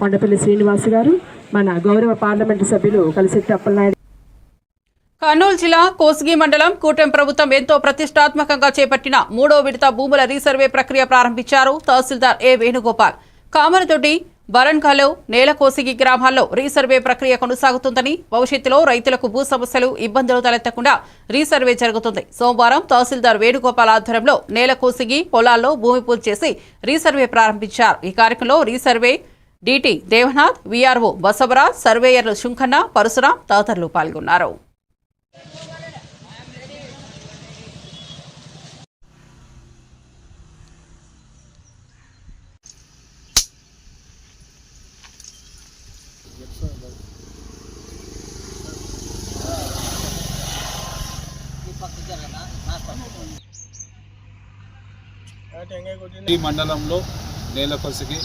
కొండపల్లి శ్రీనివాస్ గారు మన గౌరవ పార్లమెంటు సభ్యులు కలిసెట్టి అప్పలనాయుడు కర్నూలు జిల్లా కోసిగి మండలం కూటమి ప్రభుత్వం ఎంతో ప్రతిష్టాత్మకంగా చేపట్టిన మూడో విడత భూముల రీసర్వే ప్రక్రియ ప్రారంభించారు తహసీల్దార్ ఏ వేణుగోపాల్. కామరతోటి బరన్ఖాలో నేల కోసిగి గ్రామాల్లో రీసర్వే ప్రక్రియ కొనసాగుతుందని భవిష్యత్తులో రైతులకు భూ సమస్యలు ఇబ్బందులు తలెత్తకుండా రీసర్వే జరుగుతుంది. సోమవారం తహసీల్దార్ వేణుగోపాల్ ఆధ్వర్యంలో నేల కోసిగి పొలాల్లో భూమి పూజ చేసి రీసర్వే ప్రారంభించారు. ఈ కార్యక్రమంలో resurvey DT Devanath VRO Basavaraj సర్వేయర్లు శుంఖన్న Parashuram తదితరులు పాల్గొన్నారు. ఈ మండలంలో నేలకొసిగి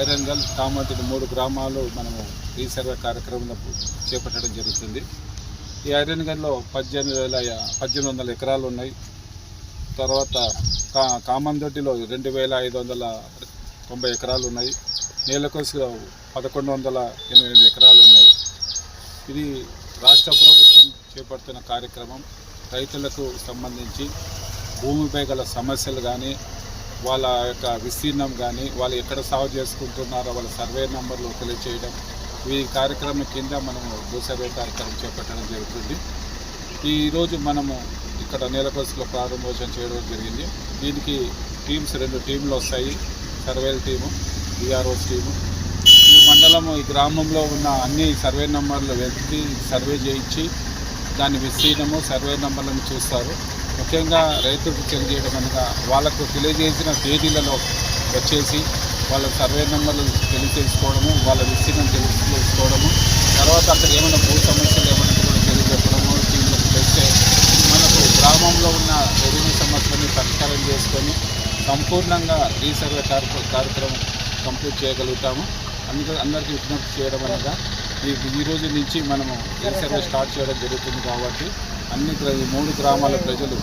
ఐరన్గల్ కామతిని మూడు గ్రామాలు మనము రీసర్వే కార్యక్రమంలో చేపట్టడం జరుగుతుంది. ఈ ఐరన్గల్లో పద్దెనిమిది వేల పద్దెనిమిది వందల ఎకరాలు ఉన్నాయి. తర్వాత కా కామందొడ్డిలో రెండు వేల ఐదు వందల తొంభై ఎకరాలు ఉన్నాయి. నేలకొసలో పదకొండు వందల ఎనిమిది ఎకరాలు ఉన్నాయి. ఇది రాష్ట్ర ప్రభుత్వం చేపడుతున్న కార్యక్రమం. రైతులకు సంబంధించి భూమిపై గల సమస్యలు కానీ వాళ్ళ యొక్క విస్తీర్ణం కానీ వాళ్ళు ఎక్కడ సాగు చేసుకుంటున్నారో వాళ్ళ సర్వే నెంబర్లు తెలియచేయడం ఈ కార్యక్రమం కింద మనము భూ సర్వే కార్యక్రమం చేపట్టడం జరుగుతుంది. ఈరోజు మనము ఇక్కడ నేలకొసలో ప్రారంభోత్సవం చేయడం జరిగింది. దీనికి టీమ్స్ రెండు టీంలు వస్తాయి. సర్వేల టీము బీఆర్ఓస్ టీము. ఈ మండలము ఈ గ్రామంలో ఉన్న అన్ని సర్వే నెంబర్లు వెతికి సర్వే చేయించి దాని విస్తీర్ణము సర్వే నెంబర్లను చూస్తారు. ముఖ్యంగా రైతులకు తెలియజేయడం అనగా వాళ్ళకు తెలియజేసిన తేదీలలో వచ్చేసి వాళ్ళ సర్వే నెంబర్లు తెలియజేసుకోవడము వాళ్ళ విస్తీర్ణం తెలుసుకోవడము తర్వాత అక్కడ ఏమైనా భూ సమస్యలు ఏమైనా కూడా తెలియజెప్పడము టీంలకు తెస్తే మనకు గ్రామంలో ఉన్న రెవెన్యూ సమస్యలని పరిష్కారం చేసుకొని సంపూర్ణంగా రీసర్వే కార్య కార్యక్రమం కంప్లీట్ చేయగలుగుతాము. అందుకే అందరికీ విజ్ఞప్తి చేయడం అనగా ఈ ఈ రోజు నుంచి మనము రీసర్వే స్టార్ట్ చేయడం జరుగుతుంది కాబట్టి అన్ని మూడు గ్రామాల ప్రజలు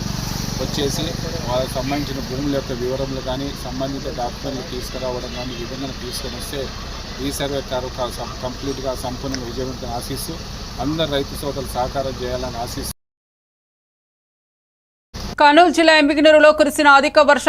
వచ్చేసి వాళ్ళకి సంబంధించిన భూముల యొక్క వివరములు కానీ సంబంధిత డాక్యుమెంట్లు తీసుకురావడం కానీ ఈ విధంగా తీసుకొని వస్తే రీసర్వే కార్యక్రమం కంప్లీట్గా సంపూర్ణంగా విజయవంతం ఆశిస్తూ అందరు రైతు సోదరులు సహకారం చేయాలని ఆశిస్తూ కర్నూలు జిల్లా ఎంపికనూరులో కురిసిన అధిక వర్ష